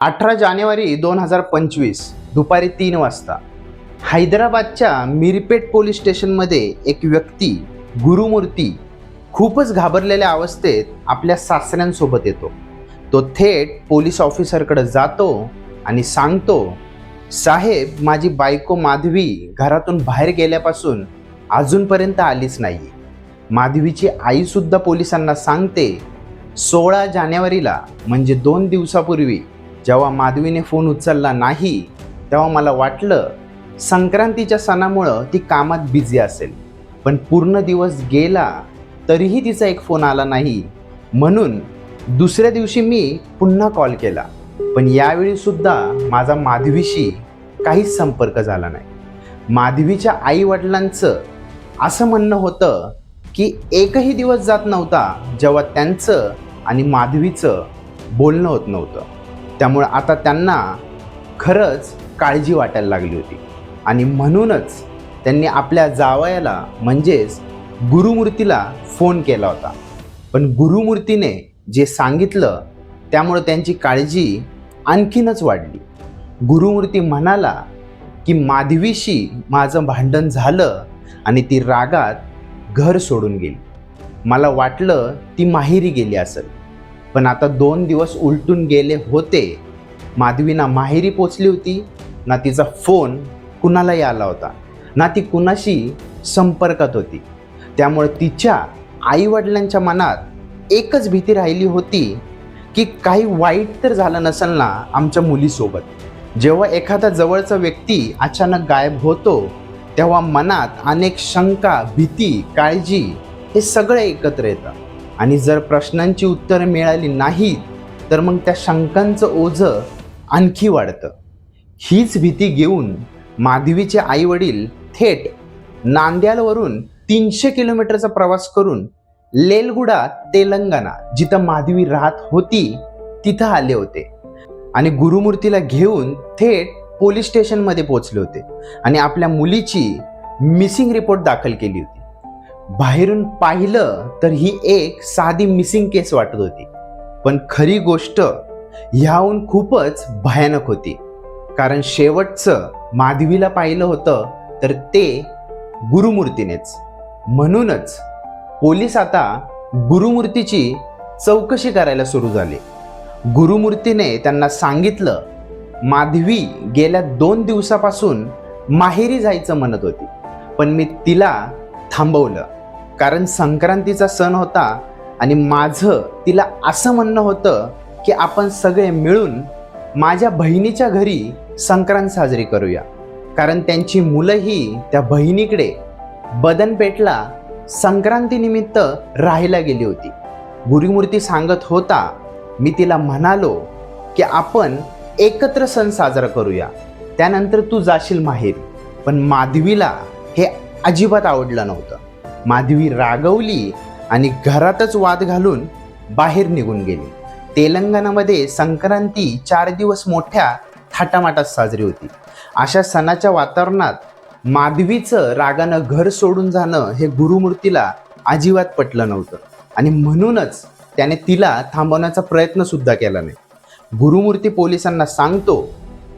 अठरा जानेवारी दोन हजार पंचवीस दुपारी तीन वाजता. हैदराबादच्या मिरपेट पोलीस स्टेशनमध्ये एक व्यक्ती गुरुमूर्ती खूपच घाबरलेल्या अवस्थेत आपल्या सासऱ्यांसोबत येतो. तो थेट पोलीस ऑफिसरकडे जातो आणि सांगतो साहेब माझी बायको माधवी घरातून बाहेर गेल्यापासून अजूनपर्यंत आलीच नाही माधवीची आईसुद्धा पोलिसांना सांगते सोळा जानेवारीला म्हणजे दोन दिवसापूर्वी जेव्हा माधवीने फोन उचलला नाही तेव्हा मला वाटलं संक्रांतीच्या सणामुळं ती कामात बिझी असेल. पण पूर्ण दिवस गेला तरीही तिचा एक फोन आला नाही. म्हणून दुसऱ्या दिवशी मी पुन्हा कॉल केला. पण यावेळी सुद्धा माझा माधवीशी काहीच संपर्क झाला नाही. माधवीच्या आई वडिलांचं असं म्हणणं होतं की एकही दिवस जात नव्हता जेव्हा त्यांचं आणि माधवीचं बोलणं होत नव्हतं. त्यामुळं आता त्यांना खरंच काळजी वाटायला लागली होती. आणि म्हणूनच त्यांनी आपल्या जावयाला म्हणजेच गुरुमूर्तीला फोन केला होता. पण गुरुमूर्तीने जे सांगितलं त्यामुळं त्यांची काळजी आणखीनच वाढली. गुरुमूर्ती म्हणाला की माधवीशी माझं भांडण झालं आणि ती रागात घर सोडून गेली. मला वाटलं ती माहेरी गेली असेल. पण आता दोन दिवस उलटून गेले होते. माधवी ना माहेरी पोचली होती. ना तिचा फोन कुणालाही आला होता. ना ती कुणाशी संपर्कात होती. त्यामुळे तिच्या आईवडिलांच्या मनात एकच भीती राहिली होती की काही वाईट तर झालं नसेल ना आमच्या मुलीसोबत. जेव्हा एखादा जवळचा व्यक्ती अचानक गायब होतो तेव्हा मनात अनेक शंका भीती काळजी हे सगळं एकत्र येतं आणि जर प्रश्नांची उत्तरं मिळाली नाहीत तर मग त्या शंकांचं ओझं आणखी वाढतं. हीच भीती घेऊन माधवीचे आईवडील थेट नांद्यालवरून तीनशे किलोमीटरचा प्रवास करून लेलगुडा तेलंगणा जिथं माधवी राहत होती तिथं आले होते. आणि गुरुमूर्तीला घेऊन थेट पोलीस स्टेशनमध्ये पोहोचले होते. आणि आपल्या मुलीची मिसिंग रिपोर्ट दाखल केली होती. बाहेरून पाहिलं तर ही एक साधी मिसिंग केस वाटत होती. पण खरी गोष्ट ह्याहून खूपच भयानक होती. कारण शेवटचं माधवीला पाहिलं होतं तर ते गुरुमूर्तीनेच. म्हणूनच पोलीस आता गुरुमूर्तीची चौकशी करायला सुरू झाली. गुरुमूर्तीने त्यांना सांगितलं माधवी गेल्या दोन दिवसापासून माहेरी जायचं म्हणत होती पण मी तिला थांबवलं. कारण संक्रांतीचा सण होता आणि माझं तिला असं म्हणणं होतं की आपण सगळे मिळून माझ्या बहिणीच्या घरी संक्रांत साजरी करूया. कारण त्यांची मुलंही त्या बहिणीकडे बदनपेठला संक्रांतीनिमित्त राहायला गेली होती. गुरुमूर्ती सांगत होता मी तिला म्हणालो की आपण एकत्र सण साजरा करूया. त्यानंतर तू जाशील माहेर. पण माधवीला हे अजिबात आवडलं नव्हतं. माधवी रागवली आणि घरातच वाद घालून बाहेर निघून गेली. तेलंगणामध्ये संक्रांती चार दिवस मोठ्या थाटामाटात साजरी होती. अशा सणाच्या वातावरणात माधवीचं रागानं घर सोडून जाणं हे गुरुमूर्तीला अजिबात पटलं नव्हतं. आणि म्हणूनच त्याने तिला थांबवण्याचा प्रयत्न सुद्धा केला नाही. गुरुमूर्ती पोलिसांना सांगतो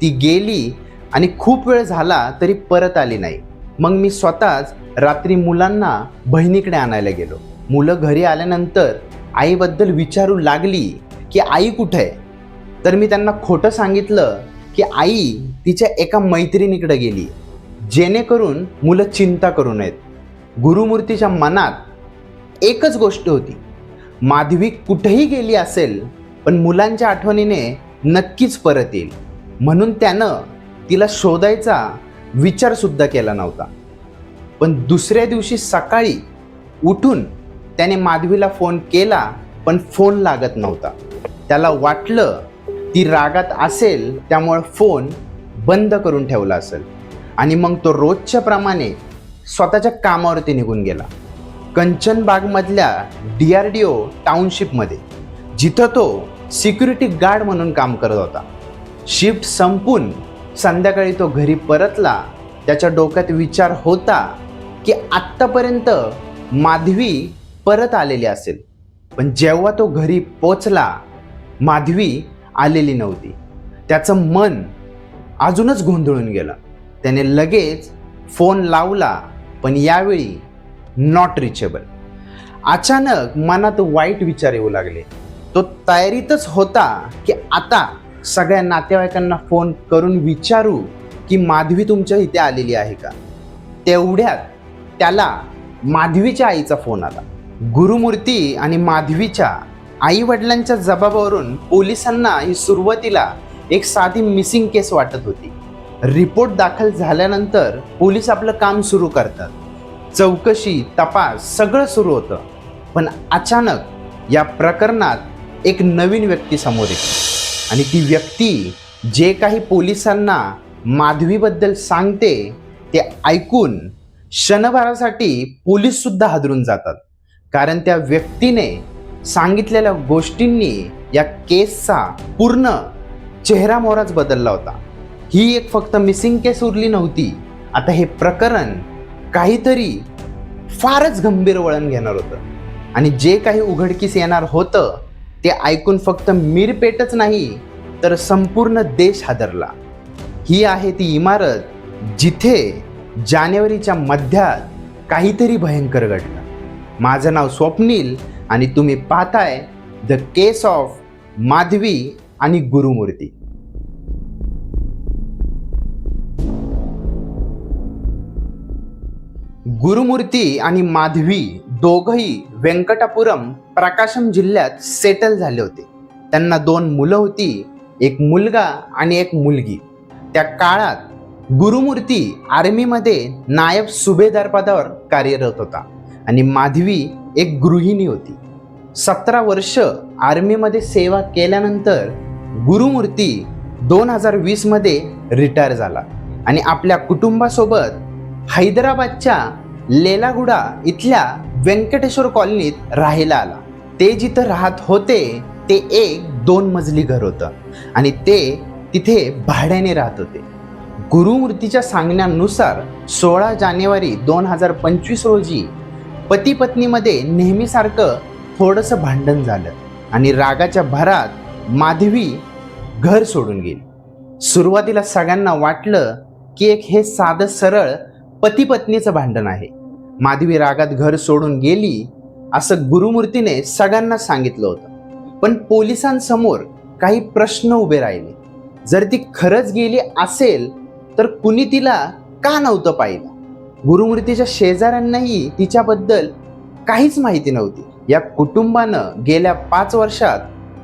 ती गेली आणि खूप वेळ झाला तरी परत आली नाही. मग मी स्वतःच रात्री मुलांना बहिणीकडे आणायला गेलो. मुलं घरी आल्यानंतर आईबद्दल विचारू लागली की आई कुठे आहे? तर मी त्यांना खोटं सांगितलं की आई तिच्या एका मैत्रिणीकडे गेली. जेणेकरून मुलं चिंता करू नयेत. गुरुमूर्तीच्या मनात एकच गोष्ट होती. माधवी कुठेही गेली असेल पण मुलांच्या आठवणीने नक्कीच परत येईल. म्हणून त्यानं तिला शोधायचा विचारसुद्धा केला नव्हता. पण दुसऱ्या दिवशी सकाळी उठून त्याने माधवीला फोन केला पण फोन लागत नव्हता. त्याला वाटलं ती रागात असेल त्यामुळं फोन बंद करून ठेवला असेल. आणि मग तो रोजच्या प्रमाणे स्वतःच्या कामावरती निघून गेला. कंचनबागमधल्या डी आर डी ओ टाउनशिपमध्ये जिथं तो सिक्युरिटी गार्ड म्हणून काम करत होता. शिफ्ट संपून संध्याकाळी तो घरी परतला. त्याच्या डोक्यात विचार होता की आत्तापर्यंत माधवी परत आलेली असेल. पण जेव्हा तो घरी पोचला माधवी आलेली नव्हती. त्याचं मन अजूनच गोंधळून गेलं. त्याने लगेच फोन लावला पण यावेळी नॉट रिचेबल अचानक मनात वाईट विचार येऊ लागले. तो तयारीतच होता की आता सगळ्या नातेवाईकांना फोन करून विचारू की माधवी तुमच्या इथे आलेली आहे का? तेवढ्यात त्याला माधवीच्या आईचा फोन आला. गुरुमूर्ती आणि माधवीच्या आई वडिलांच्या जबाबावरून पोलिसांना ही सुरुवातीला एक साधी मिसिंग केस वाटत होती. रिपोर्ट दाखल झाल्यानंतर पोलीस आपलं काम सुरू करतात. चौकशी तपास सगळं सुरू होतं. पण अचानक या प्रकरणात एक नवीन व्यक्ती समोर येते. आणि ती व्यक्ती जे काही पोलिसांना माधवीबद्दल सांगते ते ऐकून क्षणभरासाठी पोलीस सुद्धा हादरून जातात. कारण त्या व्यक्तीने सांगितलेल्या गोष्टींनी या केसचा पूर्ण चेहरा मोहराच बदलला होता. ही एक फक्त मिसिंग केस उरली नव्हती. आता हे प्रकरण काहीतरी फारच गंभीर वळण घेणार होतं. आणि जे काही उघडकीस येणार होतं ते ऐकून फक्त मिरपेटच नाही तर संपूर्ण देश हादरला. ही आहे ती इमारत जिथे जानेवारीच्या मध्यात काहीतरी भयंकर घडलं. माझं नाव स्वप्नील आणि तुम्ही पाहताय द केस ऑफ माधवी आणि गुरुमूर्ती. गुरुमूर्ती आणि माधवी दोघही व्यंकटापुरम प्रकाशम जिल्ह्यात सेटल झाले होते. त्यांना दोन मुलं होती एक मुलगा आणि एक मुलगी. त्या काळात गुरुमूर्ती आर्मीमध्ये नायब सुभेदार पदावर कार्यरत होता आणि माधवी एक गृहिणी होती. सतरा वर्ष आर्मीमध्ये सेवा केल्यानंतर गुरुमूर्ती दोन हजार वीसमध्ये रिटायर झाला आणि आपल्या कुटुंबासोबत हैदराबादच्या लेलागुडा इथल्या व्यंकटेश्वर कॉलनीत राहायला आला. ते जिथं राहत होते ते एक दोन मजली घर होतं आणि ते तिथे भाड्याने राहत होते. गुरुमूर्तीच्या सांगण्यानुसार सोळा जानेवारी दोन हजार पंचवीस रोजी पती पत्नीमध्ये नेहमीसारखं थोडंसं भांडण झालं आणि रागाच्या भरात माधवी घर सोडून गेली. सुरुवातीला सगळ्यांना वाटलं की एक हे साधं सरळ पती पत्नीचं भांडण आहे. माधवी रागात घर सोडून गेली असं गुरुमूर्तीने सगळ्यांना सांगितलं होतं. पण पोलिसांसमोर काही प्रश्न उभे राहिले. जर ती खरंच गेली असेल तर कुणी तिला का नव्हतं पाहिलं? गुरुमूर्तीच्या शेजाऱ्यांनाही तिच्याबद्दल काहीच माहिती नव्हती. या कुटुंबानं गेल्या पाच वर्षात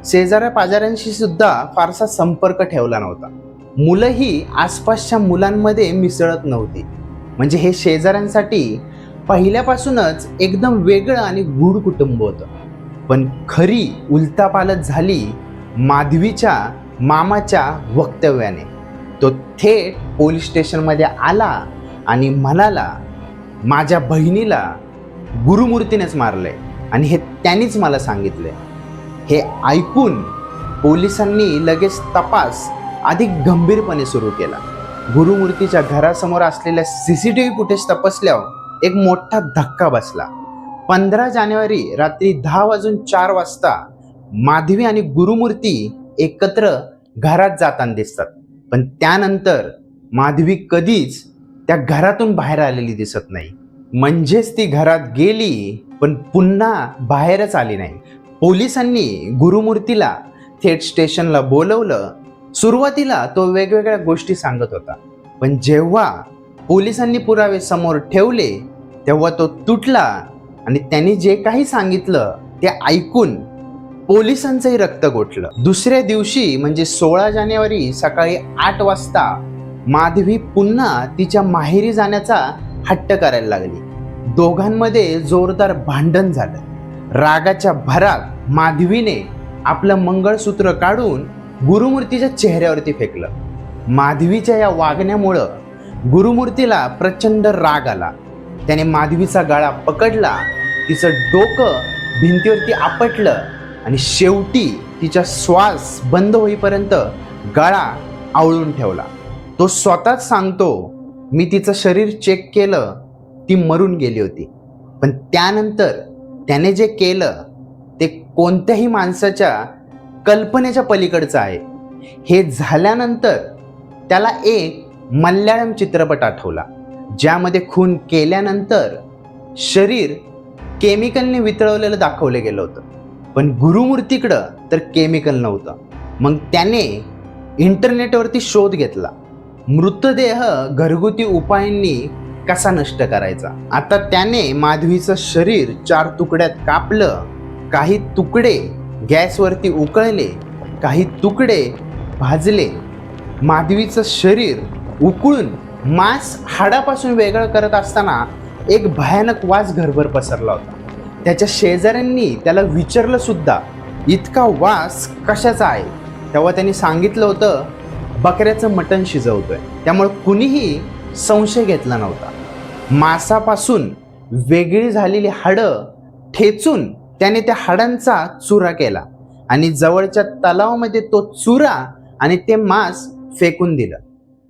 शेजाऱ्या पाजाऱ्यांशी सुद्धा फारसा संपर्क ठेवला नव्हता. मुलंही आसपासच्या मुलांमध्ये मिसळत नव्हती. म्हणजे हे शेजाऱ्यांसाठी पहिल्यापासूनच एकदम वेगळं आणि गूढ कुटुंब होतं. पण खरी उलतापालत झाली माधवीच्या मामाच्या वक्तव्याने. तो थेट पोलीस स्टेशनमध्ये आला आणि म्हणाला माझ्या बहिणीला गुरुमूर्तीनेच मारलंय आणि हे त्यांनीच मला सांगितलंय. हे ऐकून पोलिसांनी लगेच तपास अधिक गंभीरपणे सुरू केला. गुरुमूर्तीच्या घरासमोर असलेल्या C C T V footage तपासल्यावर एक मोठा धक्का बसला. पंधरा जानेवारी रात्री दहा वाजून चार वाजता माधवी आणि गुरुमूर्ती एकत्र घरात जाताना दिसतात. पण त्यानंतर माधवी कधीच त्या घरातून बाहेर आलेली दिसत नाही. म्हणजेच ती घरात गेली पण पुन्हा बाहेरच आली नाही. पोलिसांनी गुरुमूर्तीला थेट स्टेशनला बोलवलं. सुरुवातीला तो वेगवेगळ्या गोष्टी सांगत होता. पण जेव्हा पोलिसांनी पुरावे समोर ठेवले तेव्हा तो तुटला आणि त्यांनी जे काही सांगितलं ते ऐकून पोलिसांचंही रक्त गोठलं. दुसऱ्या दिवशी म्हणजे सोळा जानेवारी सकाळी आठ वाजता माधवी पुन्हा तिच्या माहेरी जाण्याचा हट्ट करायला लागली. दोघांमध्ये जोरदार भांडण झालं. रागाच्या भरात माधवीने आपलं मंगळसूत्र काढून गुरुमूर्तीच्या चेहऱ्यावरती फेकलं. माधवीच्या या वागण्यामुळं गुरुमूर्तीला प्रचंड राग आला. त्याने माधवीचा गळा पकडला तिचं डोकं भिंतीवरती आपटलं आणि शेवटी तिचा श्वास बंद होईपर्यंत गळा आवळून ठेवला. तो स्वतःच सांगतो मी तिचं शरीर चेक केलं ती मरून गेली होती. पण त्यानंतर त्याने जे केलं ते कोणत्याही माणसाच्या कल्पनेच्या पलीकडचं आहे. हे झाल्यानंतर त्याला एक मल्याळम चित्रपट आठवला ज्यामध्ये खून केल्यानंतर शरीर केमिकलने वितळवलेलं दाखवलं गेलं होतं. पण गुरुमूर्तीकडं तर केमिकल नव्हतं. मग त्याने इंटरनेटवरती शोध घेतला. मृतदेह घरगुती उपायांनी कसा नष्ट करायचा? आता त्याने माधवीचं शरीर चार तुकड्यात कापलं काही तुकडे गॅसवरती उकळले काही तुकडे भाजले. माधवीचं शरीर उकळून मांस हाडापासून वेगळं करत असताना एक भयानक वास घरभर पसरला होता. त्याच्या शेजाऱ्यांनी त्याला विचारलं सुद्धा इतका वास कशाचा आहे? तेव्हा त्यांनी सांगितलं होतं बकऱ्याचं मटण शिजवतोय. त्यामुळे कुणीही संशय घेतला नव्हता. मांसापासून वेगळी झालेली हाडं ठेचून त्याने त्या हाडांचा चुरा केला आणि जवळच्या तलावामध्ये तो चुरा आणि ते मांस फेकून दिलं.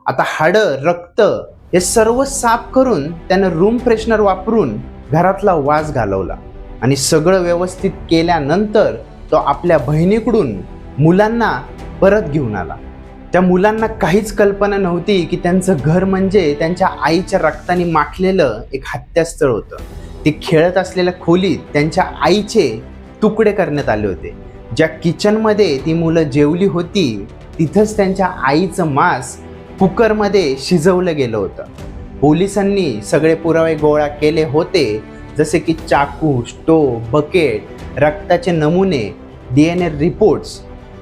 आता हाडं रक्त हे सर्व साफ करून त्यानं रूम फ्रेशनर वापरून घरातला वास घालवला. आणि सगळं व्यवस्थित केल्यानंतर तो आपल्या बहिणीकडून मुलांना परत घेऊन आला. त्या मुलांना काहीच कल्पना नव्हती की त्यांचं घर म्हणजे त्यांच्या आईच्या रक्ताने माखलेलं एक हत्यास्थळ होतं. ते खेळत असलेल्या खोलीत त्यांच्या आईचे तुकडे करण्यात आले होते. ज्या किचनमध्ये ती मुलं जेवली होती तिथंच त्यांच्या आईचं मांस कुकरमध्ये शिजवलं गेलं होतं. पोलिसांनी सगळे पुरावे गोळा केले होते जसे की चाकू स्टोव बकेट रक्ताचे नमुने डी एन ए रिपोर्ट्स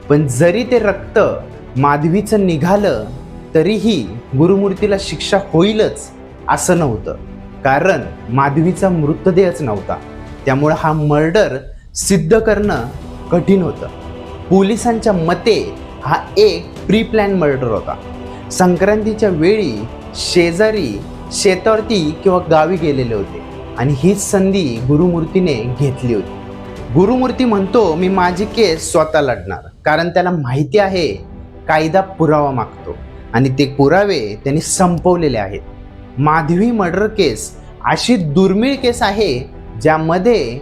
पण जरी ते रक्त माधवीचं निघालं तरीही गुरुमूर्तीला शिक्षा होईलच असं नव्हतं. कारण माधवीचा मृतदेहच नव्हता. त्यामुळं हा मर्डर सिद्ध करणं कठीण होतं. पोलिसांच्या मते हा एक प्री प्लॅन मर्डर होता. संक्रांतीच्या वेळी शेजारी शेतावरती किंवा गावी गेलेले होते. आणि हीच संधी गुरुमूर्तीने घेतली होती. गुरुमूर्ती म्हणतो मी माझी केस स्वतः लढणार. कारण त्याला माहिती आहे कायदा पुरावा मागतो. आणि ते पुरावे त्यांनी संपवलेले आहेत. माधवी मर्डर केस अशी दुर्मिळ केस आहे ज्यामध्ये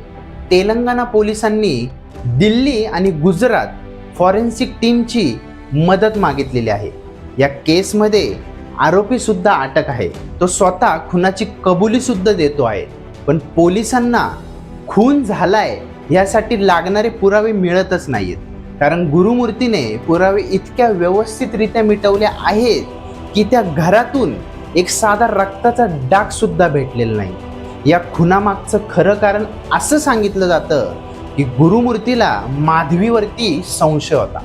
तेलंगणा पोलिसांनी दिल्ली आणि गुजरात फॉरेन्सिक टीमची मदत मागितलेली आहे. या केसमध्ये आरोपी सुद्धा अटक आहे. तो स्वतः खुनाची कबुली सुद्धा देतो आहे. पण पोलिसांना खून झालाय यासाठी लागणारे पुरावे मिळतच नाहीत कारण गुरुमूर्तीने पुरावे इतक्या व्यवस्थितरित्या मिटवले आहेत की त्या घरातून एक साधा रक्ताचा डाग सुद्धा भेटलेला नाही. या खुनामागचं खरं कारण असं सांगितलं जातं की गुरुमूर्तीला माधवीवरती संशय होता.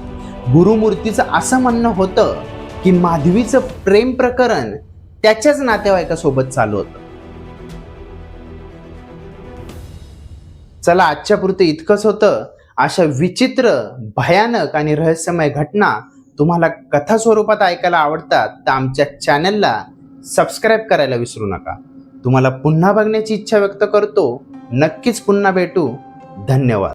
गुरुमूर्तीचं असं म्हणणं होतं की माधवीचं प्रेम प्रकरण त्याच्याच नातेवाईकासोबत चालू होतं. चला आजच्या पुरतं इतकंच होतं. अशा विचित्र भयानक आणि रहस्यमय घटना तुम्हाला कथा स्वरूपात ऐकायला आवडतात तर आमच्या चॅनलला सबस्क्राईब करायला विसरू नका. तुम्हाला पुन्हा बघण्याची इच्छा व्यक्त करतो. नक्कीच पुन्हा भेटू. धन्यवाद.